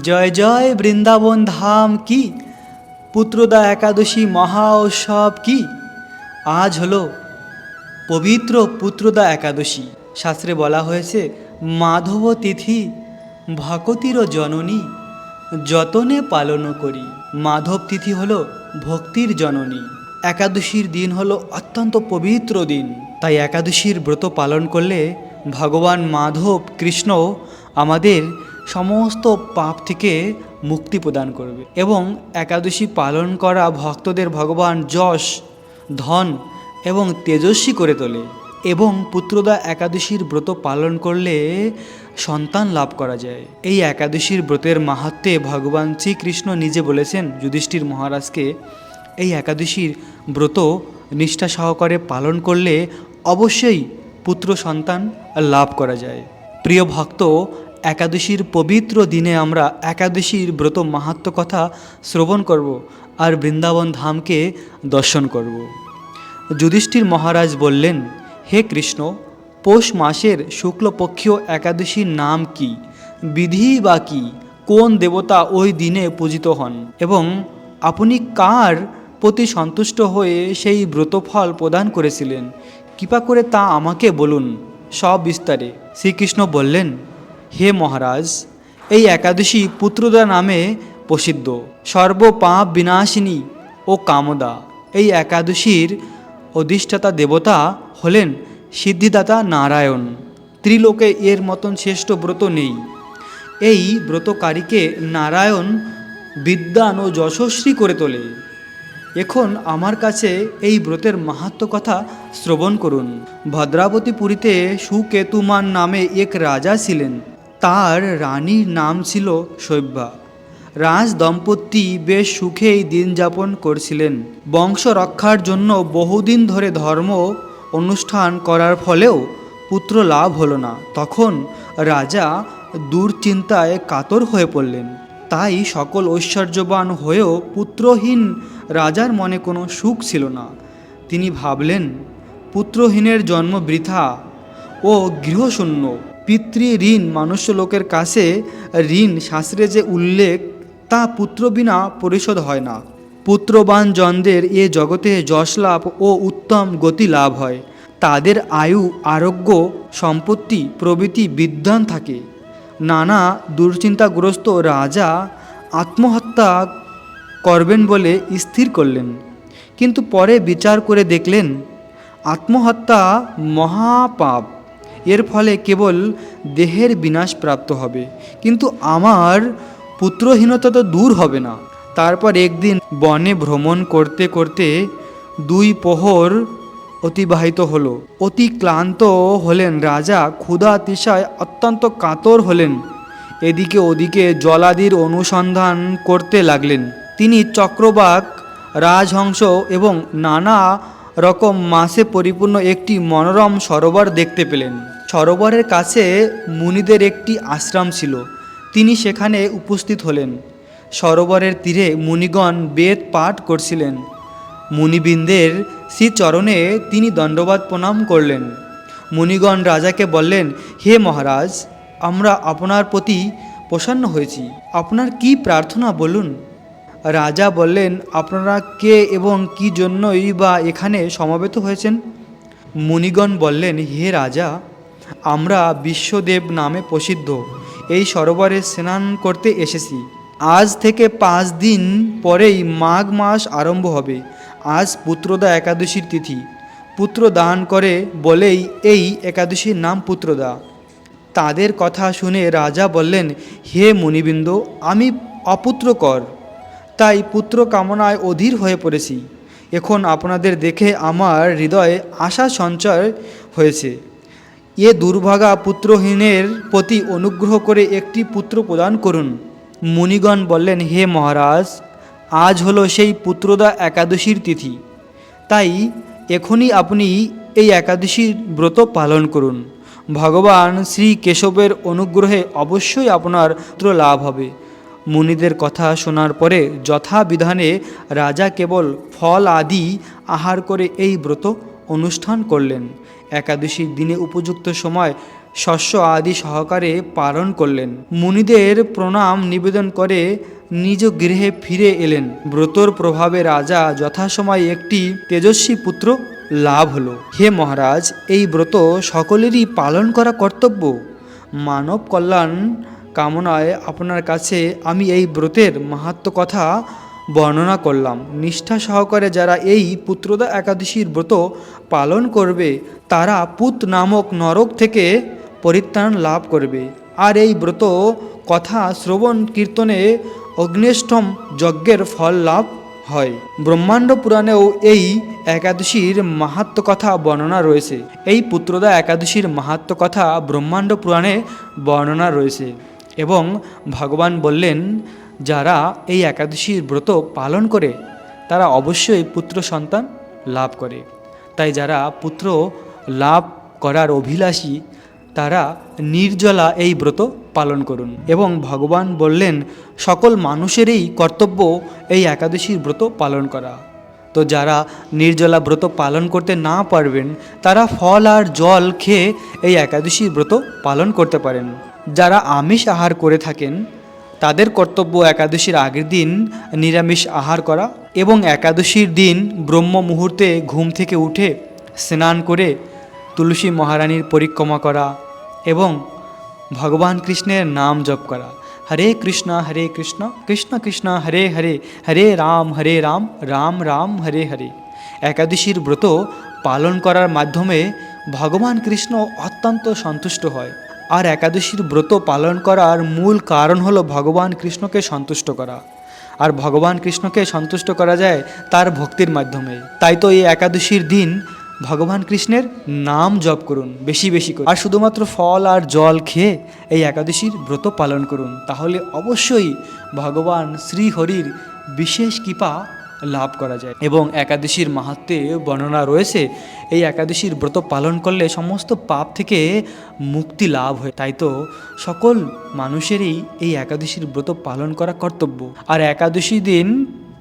জয় জয় বৃন্দাবন ধাম কি? পুত্রদা একাদশী মহা উৎসব কি? আজ হলো পবিত্র পুত্রদা একাদশী। শাস্ত্রে বলা হয়েছে, মাধব তিথি ভকতির জননী, যতনে পালন করি। মাধব তিথি হলো ভক্তির জননী। একাদশীর দিন হলো অত্যন্ত পবিত্র দিন। তাই একাদশীর ব্রত পালন করলে ভগবান মাধব কৃষ্ণ আমাদের সমস্ত পাপ থেকে মুক্তি প্রদান করবে এবং একাদশী পালন করা ভক্তদের ভগবান যশ, ধন এবং তেজস্বী করে তোলে এবং পুত্রদা একাদশীর ব্রত পালন করলে সন্তান লাভ করা যায়। এই একাদশীর ব্রতের মাহাত্মে ভগবান শ্রীকৃষ্ণ নিজে বলেছেন যুধিষ্ঠির মহারাজকে, এই একাদশীর ব্রত নিষ্ঠা সহকারে পালন করলে অবশ্যই পুত্র সন্তান লাভ করা যায়। প্রিয় ভক্ত একাদশীর পবিত্র দিনে আমরা একাদশীর ব্রত মাহাত্ম কথা শ্রবণ করব আর বৃন্দাবন ধামকে দর্শন করব। যুধিষ্ঠির মহারাজ বললেন, হে কৃষ্ণ, পৌষ মাসের শুক্লপক্ষীয় একাদশীর নাম কি? বিধি বা কি? কোন দেবতা ওই দিনে পূজিত হন? এবং আপনি কার প্রতি সন্তুষ্ট হয়ে সেই ব্রতফল প্রদান করেছিলেন? কৃপা করে তা আমাকে বলুন। সব বিস্তারে। শ্রীকৃষ্ণ বললেন হে মহারাজ, এই একাদশী পুত্রদা নামে প্রসিদ্ধ। সর্বপাপ বিনাশিনী ও কামদা, এই একাদশীর অধিষ্ঠাতা দেবতা হলেন সিদ্ধিদাতা নারায়ণ। ত্রিলোকে এর মতন শ্রেষ্ঠ ব্রত নেই। এই ব্রতকারীকে নারায়ণ বিদ্যান ও যশস্বী করে তোলে। এখন আমার কাছে এই ব্রতের মাহাত্ম কথা শ্রবণ করুন। ভদ্রাবতী পুরীতে সুকেতুমান নামে এক রাজা ছিলেন। তার রানীর নাম ছিল শৈব্যা। রাজ দম্পতি বেশ সুখেই দিন যাপন করছিলেন। বংশ রক্ষার জন্য বহুদিন ধরে ধর্ম অনুষ্ঠান করার ফলেও পুত্র লাভ হলো না। তখন রাজা দুর্চিন্তায় কাতর হয়ে পড়লেন। তাই সকল ঐশ্বর্যবান হয়েও পুত্রহীন রাজার মনে কোনো সুখ ছিল না। তিনি ভাবলেন, পুত্রহীনের জন্ম বৃথা ও গৃহশূন্য। পিতৃ ঋণ মানুষ্য লোকের কাছে ঋণ শাস্ত্রে যে উল্লেখ, তা পুত্র বিনা পরিশোধ হয় না। পুত্রবান জনদের এ জগতে যশ লাভ ও উত্তম গতি লাভ হয়। তাদের আয়ু, আরোগ্য, সম্পত্তি, প্রভৃতি বিদ্যান থাকে। নানা দুশ্চিন্তাগ্রস্ত রাজা আত্মহত্যা করবেন বলে স্থির করলেন। কিন্তু পরে বিচার করে দেখলেন, আত্মহত্যা মহাপাপ। এর ফলে কেবল দেহের বিনাশ প্রাপ্ত হবে। কিন্তু আমার পুত্রহীনতা তো দূর হবে না। তারপর একদিন বনে ভ্রমণ করতে করতে দুই প্রহর অতিবাহিত হলো। অতি ক্লান্ত হলেন রাজা, ক্ষুধা তৃষায় অত্যন্ত কাতর হলেন। এদিকে ওদিকে জলাদির অনুসন্ধান করতে লাগলেন। তিনি চক্রবাক, রাজহংস এবং নানা রকম মাসে পরিপূর্ণ একটি মনোরম সরোবর দেখতে পেলেন। সরোবরের কাছে মুনিদের একটি আশ্রম ছিল। তিনি সেখানে উপস্থিত হলেন। সরোবরের তীরে মুনিগণ বেদ পাঠ করছিলেন। মুনিবৃন্দের শ্রীচরণে তিনি দণ্ডবাদ প্রণাম করলেন। মুনিগণ রাজাকে বললেন, হে মহারাজ, আমরা আপনার প্রতি প্রসন্ন হয়েছি। আপনার কি প্রার্থনা বলুন? রাজা বললেন, আপনারা কে এবং কি জন্যই বা এখানে সমবেত হয়েছেন? মুনিগণ বললেন, হে রাজা আমরা বিশ্বদেব নামে প্রসিদ্ধ। এই সরোবরে স্নান করতে এসেছি। আজ থেকে পাঁচ দিন পরেই মাঘ মাস আরম্ভ হবে। আজ পুত্রদা একাদশীর তিথি। পুত্র দান করে বলেই এই একাদশীর নাম পুত্রদা। তাদের কথা শুনে রাজা বললেন, হে মুনিবৃন্দ, আমি অপুত্রকর তাই পুত্র কামনায় অধীর হয়ে পড়েছি। এখন আপনাদের দেখে আমার হৃদয়ে আশা সঞ্চয় হয়েছে। এ দুর্ভাগা পুত্রহীনের প্রতি অনুগ্রহ করে একটি পুত্র প্রদান করুন। মুনিগণ বললেন, হে মহারাজ, আজ হলো সেই পুত্রদা একাদশীর তিথি। তাই এখনই আপনি এই একাদশীর ব্রত পালন করুন। ভগবান শ্রী কেশবের অনুগ্রহে অবশ্যই আপনার পুত্র লাভ হবে। মুনিদের কথা শোনার পরে যথাবিধানে রাজা কেবল ফল আদি আহার করে এই ব্রত অনুষ্ঠান করলেন। একাদশীর দিনে উপযুক্ত সময় শস্য আদি সহকারে পালন করলেন। মুনিদের প্রণাম নিবেদন করে নিজ গৃহে ফিরে এলেন। ব্রতর প্রভাবে রাজা যথাসময়ে একটি তেজস্বী পুত্র লাভ হলো। হে মহারাজ, এই ব্রত সকলেরই পালন করা কর্তব্য। মানব কল্যাণ কামনায় আপনার কাছে আমি এই ব্রতের মাহাত্ম কথা বর্ণনা করলাম। নিষ্ঠা সহকারে যারা এই পুত্রদা একাদশীর ব্রত পালন করবে, তারা পুত নামক নরক থেকে পরিত্রাণ লাভ করবে। আর এই ব্রত কথা শ্রবণ কীর্তনে অগ্নেষ্টম যজ্ঞের ফল লাভ হয়। ব্রহ্মাণ্ড পুরাণেও এই একাদশীর মাহাত্ম কথা বর্ণনা রয়েছে। এই পুত্রদা একাদশীর মাহাত্ম কথা ব্রহ্মাণ্ড পুরাণে বর্ণনা রয়েছে এবং ভগবান বললেন যারা এই একাদশীর ব্রত পালন করে, তারা অবশ্যই পুত্র সন্তান লাভ করে। তাই যারা পুত্র লাভ করার অভিলাষী, তারা নির্জলা এই ব্রত পালন করুন। এবং ভগবান বললেন, সকল মানুষেরই কর্তব্য এই একাদশীর ব্রত পালন করা। তো যারা নির্জলা ব্রত পালন করতে না পারবেন, তারা ফল আর জল খেয়ে এই একাদশীর ব্রত পালন করতে পারেন। যারা আমিষ আহার করে থাকেন তাদের কর্তব্য একাদশীর আগের দিন নিরামিষ আহার করা এবং একাদশীর দিন ব্রহ্ম মুহূর্তে ঘুম থেকে উঠে স্নান করে তুলসী মহারানীর পরিক্রমা করা এবং ভগবান কৃষ্ণের নাম জপ করা। হরে কৃষ্ণ হরে কৃষ্ণ কৃষ্ণ কৃষ্ণ, হরে হরে হরে রাম হরে রাম রাম রাম, হরে হরে। একাদশীর ব্রত পালন করার মাধ্যমে ভগবান কৃষ্ণ অত্যন্ত সন্তুষ্ট হয়। আর একাদশীর ব্রত পালন করার মূল কারণ হলো ভগবান কৃষ্ণকে সন্তুষ্ট করা। আর ভগবান কৃষ্ণকে সন্তুষ্ট করা যায় তার ভক্তির মাধ্যমে। তাই তো এই একাদশীর দিন ভগবান কৃষ্ণের নাম জপ করুন, বেশি বেশি করে। আর শুধুমাত্র ফল আর জল খেয়ে এই একাদশীর ব্রত পালন করুন। তাহলে অবশ্যই ভগবান শ্রীহরির বিশেষ কৃপা লাভ করা যায় এবং একাদশীর মাহাত্মে বর্ণনা রয়েছে, এই একাদশীর ব্রত পালন করলে সমস্ত পাপ থেকে মুক্তি লাভ হয়। তাই তো সকল মানুষেরই এই একাদশীর ব্রত পালন করা কর্তব্য। আর একাদশী দিন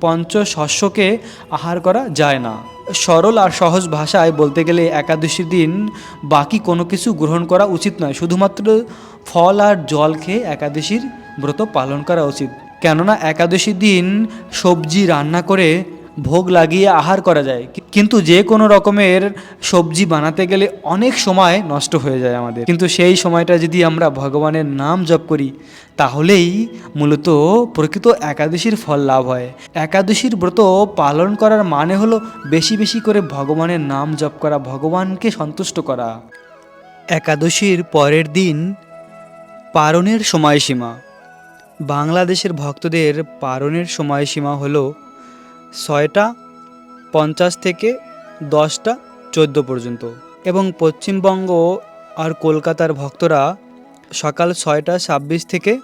পঞ্চশস্যকে আহার করা যায় না। সরল আর সহজ ভাষায় বলতে গেলে একাদশী দিন বাকি কোনো কিছু গ্রহণ করা উচিত নয়। শুধুমাত্র ফল আর জল খেয়ে একাদশীর ব্রত পালন করা উচিত। কেননা একাদশীর দিন সবজি রান্না করে ভোগ লাগিয়ে আহার করা যায়। কিন্তু যে কোনো রকমের সবজি বানাতে গেলে অনেক সময় নষ্ট হয়ে যায় আমাদের। কিন্তু সেই সময়টা যদি আমরা ভগবানের নাম জপ করি, তাহলেই মূলত প্রকৃত একাদশীর ফল লাভ হয়। একাদশীর ব্রত পালন করার মানে হলো বেশি বেশি করে ভগবানের নাম জপ করা, ভগবানকে সন্তুষ্ট করা। একাদশীর পরের দিন পারণের সময়সীমা। বাংলাদেশের ভক্তদের পারণের সময়সীমা হল ছয়টা, পঞ্চাশ থেকে দশটা, চোদ্দ পর্যন্ত। এবং পশ্চিমবঙ্গ আর কলকাতার ভক্তরা সকাল ছয়টা, ছাব্বিশ থেকে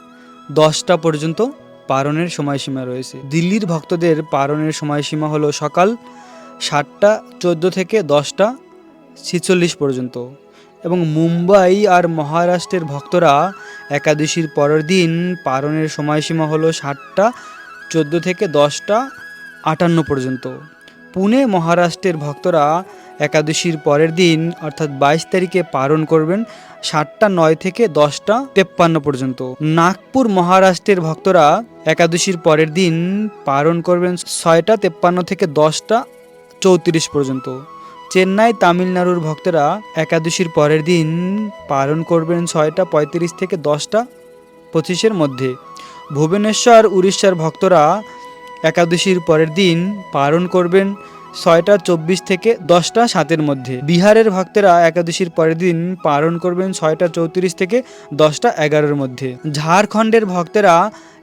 দশটা পর্যন্ত পারণের সময়সীমা রয়েছে। দিল্লির ভক্তদের পারণের সময়সীমা হলো সকাল সাতটা, চোদ্দ থেকে দশটা, ছিচল্লিশ পর্যন্ত। এবং মুম্বাই আর মহারাষ্ট্রের ভক্তরা একাদশীর পরের দিন পারণের সময়সীমা হলো সাতটা, চোদ্দ থেকে দশটা, আটান্ন পর্যন্ত। পুনে মহারাষ্ট্রের ভক্তরা একাদশীর পরের দিন, অর্থাৎ বাইশ তারিখে পালন করবেন সাতটা, নয় থেকে দশটা, তেপ্পান্ন পর্যন্ত। নাগপুর মহারাষ্ট্রের ভক্তরা একাদশীর পরের দিন পালন করবেন ছয়টা, তেপ্পান্ন থেকে দশটা, চৌত্রিশ পর্যন্ত। চেন্নাই তামিলনাড়ুর ভক্তরা একাদশীর পরের দিন পালন করবেন ছয়টা পঁয়ত্রিশ থেকে দশটা পঁচিশের মধ্যে। ভুবনেশ্বর, উড়িষ্যার ভক্তরা একাদশীর পরের দিন পালন করবেন ছয়টা চব্বিশ থেকে দশটা সাতের মধ্যে। বিহারের ভক্তেরা একাদশীর পরের দিন পালন করবেন ছয়টা চৌত্রিশ থেকে দশটা এগারোর মধ্যে। ঝাড়খণ্ডের ভক্তেরা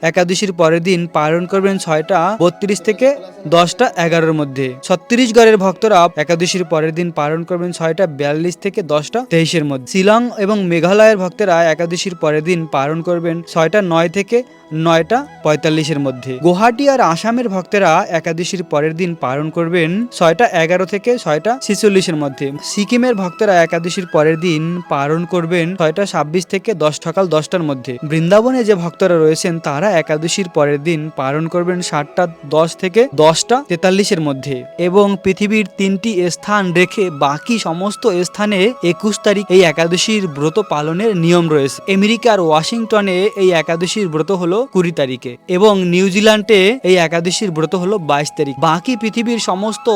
একাদশীর পরের দিন পালন করবেন ছয়টা, বত্রিশ থেকে দশটা, এগারোর মধ্যে। ছত্তিশগড়ের ভক্তরা একাদশীর পরের দিন পালন করবেন ছয়টা, বিয়াল্লিশ থেকে দশটা, তেইশের মধ্যে। শিলং এবং মেঘালয়ের ভক্তেরা একাদশীর পরের দিন পালন করবেন ছয়টা, নয় থেকে নয়টা, পঁয়তাল্লিশের মধ্যে। গুয়াহাটি আর আসামের ভক্তেরা একাদশীর পরের দিন পালন করবেন ছয়টা, এগারো থেকে ছয়টা, ছিচল্লিশের মধ্যে। সিকিমের ভক্তরা একাদশীর পরের দিন পালন করবেন ছয়টা, ছাব্বিশ থেকে দশ, সকাল দশটার মধ্যে। বৃন্দাবনে যে ভক্তরা রয়েছেন, তারা একাদশীর পরের দিন পালন করবেন সাতটা, দশ থেকে দশটা, তেতাল্লিশের মধ্যে। এবং পৃথিবীর তিনটি স্থান রেখে বাকি সমস্ত স্থানে একুশ তারিখ এই একাদশীর ব্রত পালনের নিয়ম রয়েছে। আমেরিকার ওয়াশিংটনে এই একাদশীর ব্রত হলো কুড়ি তারিখে এবং নিউজিল্যান্ডে এই একাদশীর ব্রত হলো বাইশ তারিখ। বাকি পৃথিবীর সমস্ত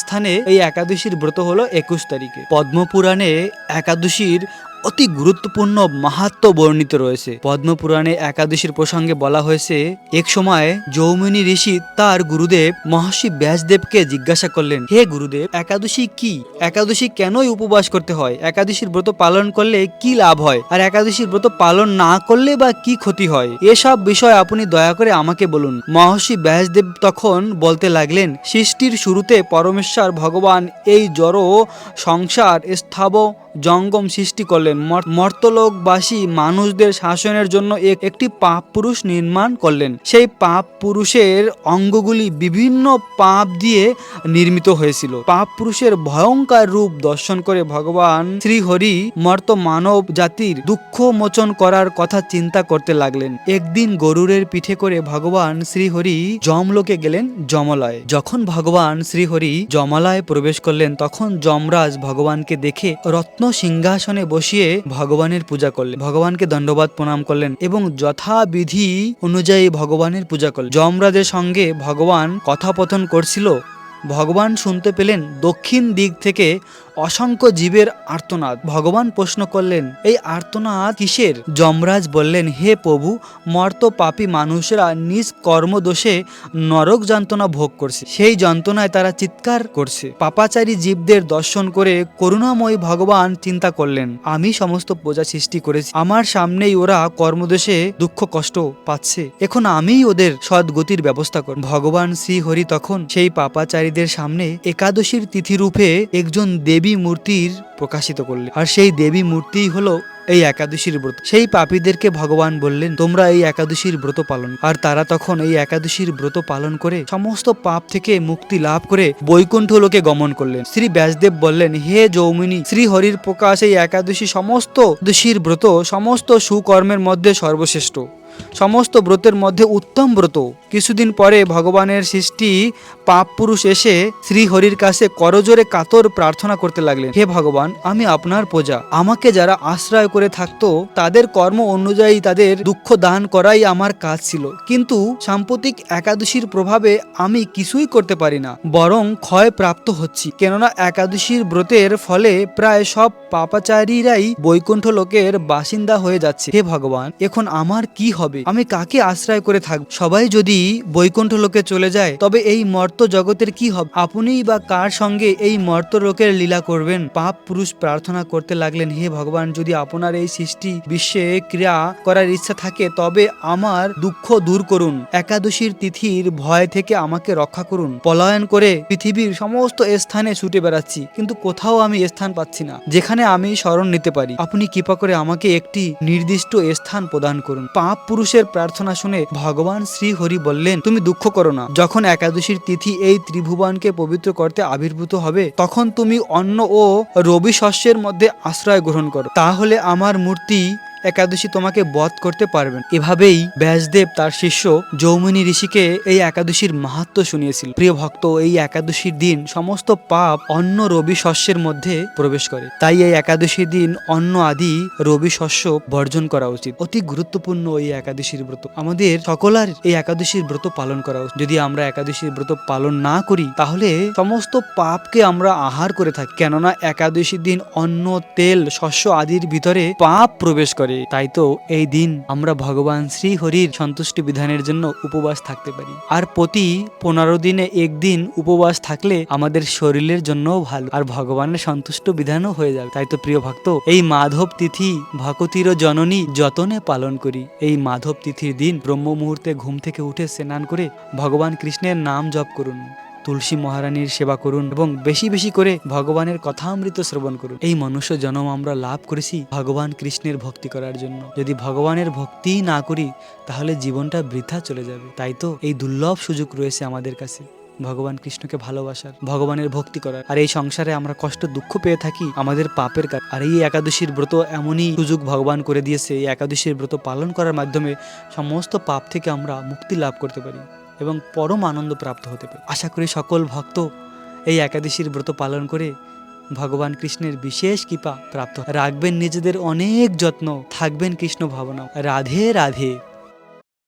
স্থানে এই একাদশীর ব্রত হলো একুশ তারিখে। পদ্মপুরাণে একাদশীর অতি গুরুত্বপূর্ণ মাহাত্ম বর্ণিত রয়েছে। পদ্মপুরাণে একাদশীর প্রসঙ্গে বলা হয়েছে, এক সময় যৌমিনী ঋষি তার গুরুদেব মহর্ষি ব্যাসদেবকে জিজ্ঞাসা করলেন, হে গুরুদেব, একাদশী কি? একাদশী কেনই উপবাস করতে হয়? একাদশীর ব্রত পালন করলে কি লাভ হয়? আর একাদশীর ব্রত পালন না করলে বা কি ক্ষতি হয়? এসব বিষয় আপনি দয়া করে আমাকে বলুন। মহর্ষি ব্যাসদেব তখন বলতে লাগলেন, সৃষ্টির শুরুতে পরমেশ্বর ভগবান এই জড় সংসার স্থাব জঙ্গম সৃষ্টি করলেন। মর- মর্তলোকবাসী মানুষদের শাসনের জন্য এক- একটি পাপ পুরুষ নির্মাণ করলেন। সেই পাপ পুরুষের অঙ্গগুলি বিভিন্ন পাপ দিয়ে নির্মিত হয়েছিল। পাপ পুরুষের ভয়ঙ্কর রূপ দর্শন করে ভগবান শ্রীহরি মর্ত মানব জাতির দুঃখ মোচন করার কথা চিন্তা করতে লাগলেন। একদিন গরুরের পিঠে করে ভগবান শ্রীহরি যমলোকে গেলেন যমলয়ে। যখন ভগবান শ্রীহরি যমলায় প্রবেশ করলেন, তখন যমরাজ ভগবানকে দেখে রত্ন সিংহাসনে বসিয়ে ভগবানের পূজা করলেন। ভগবানকে দণ্ডবাদ প্রণাম করলেন এবং যথাবিধি অনুযায়ী ভগবানের পূজা করলেন। যমরাজের সঙ্গে ভগবান কথাপথন করছিল। ভগবান শুনতে পেলেন দক্ষিণ দিক থেকে অসংখ্য জীবের আর্তনাদ। ভগবান প্রশ্ন করলেন, এই আর্তনাদ কিসের? যমরাজ বললেন, হে প্রভু, মর্ত পাপী মানুষেরা নিজ কর্মদোষে নরক যন্ত্রণা ভোগ করছে। সেই যন্ত্রণায় তারা চিৎকার করছে। পাপাচারী জীবদের দর্শন করে করুণাময় ভগবান চিন্তা করলেন, আমি সমস্ত প্রজা সৃষ্টি করেছি। আমার সামনেই ওরা কর্মদোষে দুঃখ কষ্ট পাচ্ছে। এখন আমিই ওদের সদ্গতির ব্যবস্থা কর ভগবান শ্রীহরি তখন সেই পাপাচারীদের সামনে একাদশীর তিথি রূপে একজন দেবী মূর্তির প্রকাশিত করলেন আর সেই দেবী মূর্তিই হলো এই একাদশীর ব্রত। সেই পাপীদেরকে ভগবান বললেন, তোমরা এই একাদশীর ব্রত পালন আর তারা তখন এই একাদশীর ব্রত পালন করে সমস্ত পাপ থেকে মুক্তি লাভ করে বৈকুণ্ঠ লোকে গমন করলেন। শ্রী ব্যাসদেব বললেন, হে যৌমিনী শ্রী হরির প্রকাশ এই একাদশী সমস্ত দশীর ব্রত, সমস্ত সুকর্মের মধ্যে সর্বশ্রেষ্ঠ। সমস্ত ব্রতের মধ্যে উত্তম ব্রত। কিছুদিন পরে ভগবানের সৃষ্টি পাপ পুরুষ এসে শ্রীহরির কাছে করজোরে কাতর প্রার্থনা করতে লাগলেন। হে ভগবান, আমি আপনার প্রজা। আমাকে যারা আশ্রয় করে থাকতো, তাদের কর্ম অনুযায়ী তাদের দুঃখ দান করাই আমার কাজ ছিল। কিন্তু সাম্প্রতিক একাদশীর প্রভাবে আমি কিছুই করতে পারি না, বরং ক্ষয় প্রাপ্ত হচ্ছি। কেননা একাদশীর ব্রতের ফলে প্রায় সব পাপাচারীরাই বৈকুণ্ঠ লোকের বাসিন্দা হয়ে যাচ্ছে। হে ভগবান, এখন আমার কি হবে? আমি কাকে আশ্রয় করে থাকব সবাই যদি বৈকুণ্ঠ লোকে চলে যায়, তবে এই মর্ত জগতের কি হবে? আপনিই বা কার সঙ্গে এই মর্ত লোকের লীলা করবেন? পাপ পুরুষ প্রার্থনা করতে লাগলেন, হে ভগবান, যদি আপনার এই সৃষ্টি বিশ্বে ক্রিয়া করার ইচ্ছা থাকে, তবে আমার দুঃখ দূর করুন। একাদশীর তিথির ভয় থেকে আমাকে রক্ষা করুন। পলায়ন করে পৃথিবীর সমস্ত স্থানে ছুটে বেড়াচ্ছি, কিন্তু কোথাও আমি স্থান পাচ্ছি না, যেখানে আমি শরণ নিতে পারি। আপনি কৃপা করে আমাকে একটি নির্দিষ্ট স্থান প্রদান করুন। পাপ পুরুষের প্রার্থনা শুনে ভগবান শ্রী হরি বললেন, তুমি দুঃখ করো না। যখন একাদশীর তিথি এই ত্রিভুবনকে পবিত্র করতে আবির্ভূত হবে, তখন তুমি অন্ন ও রবি শস্যের মধ্যে আশ্রয় গ্রহণ করো। তাহলে আমার মূর্তি একাদশী তোমাকে বধ করতে পারবেন এভাবেই ব্যাসদেব তার শিষ্য যৌমিনী ঋষিকে এই একাদশীর মাহাত্ম শুনিয়েছিল। প্রিয় ভক্ত, এই একাদশীর দিন সমস্ত পাপ অন্য রবি শস্যের মধ্যে প্রবেশ করে। তাই এই একাদশীর দিন অন্ন আদি রবি শস্য বর্জন করা উচিত। অতি গুরুত্বপূর্ণ এই একাদশীর ব্রত। আমাদের সকলার এই একাদশীর ব্রত পালন করা উচিত। যদি আমরা একাদশীর ব্রত পালন না করি, তাহলে সমস্ত পাপকে আমরা আহার করে থাকি। কেননা একাদশীর দিন অন্ন, তেল, শস্য আদির ভিতরে পাপ প্রবেশ করে। তাই তো এই দিন আমরা ভগবান শ্রী হরির সন্তুষ্টি বিধানের জন্য উপবাস থাকতে পারি। আর প্রতি পনেরো দিনে একদিন উপবাস থাকলে আমাদের শরীরের জন্যও ভালো, আর ভগবানের সন্তুষ্ট বিধানও হয়ে যাবে। তাই তো প্রিয় ভক্ত, এই মাধব তিথি ভকতির জননী যতনে পালন করি। এই মাধব তিথির দিন ব্রহ্ম মুহূর্তে ঘুম থেকে উঠে স্নান করে ভগবান কৃষ্ণের নাম জপ করুন। তুলসী মহারানীর সেবা করুন এবং বেশি বেশি করে ভগবানের কথা কথামৃত শ্রবণ করুন। এই মনুষ্য জন্ম আমরা লাভ করেছি ভগবান কৃষ্ণের ভক্তি করার জন্য। যদি ভগবানের ভক্তি না করি, তাহলে জীবনটা বৃথা চলে যাবে। তাই তো এই দুর্লভ সুযোগ রয়েছে আমাদের কাছে। ভগবান কৃষ্ণকে ভালোবাসার, ভগবানের ভক্তি করার। আর এই সংসারে আমরা কষ্ট, দুঃখ পেয়ে থাকি আমাদের পাপের কারণ। আর এই একাদশীর ব্রত এমনই সুযোগ ভগবান করে দিয়েছে, এই একাদশীর ব্রত পালন করার মাধ্যমে সমস্ত পাপ থেকে আমরা মুক্তি লাভ করতে পারি। এবং পরম আনন্দ প্রাপ্ত হতে পারে। আশা করি সকল ভক্ত এই একাদশীর ব্রত পালন করে ভগবান কৃষ্ণের বিশেষ কৃপা প্রাপ্ত রাখবেন নিজেদের অনেক যত্ন। থাকবেন কৃষ্ণ ভাবনা রাধে রাধে।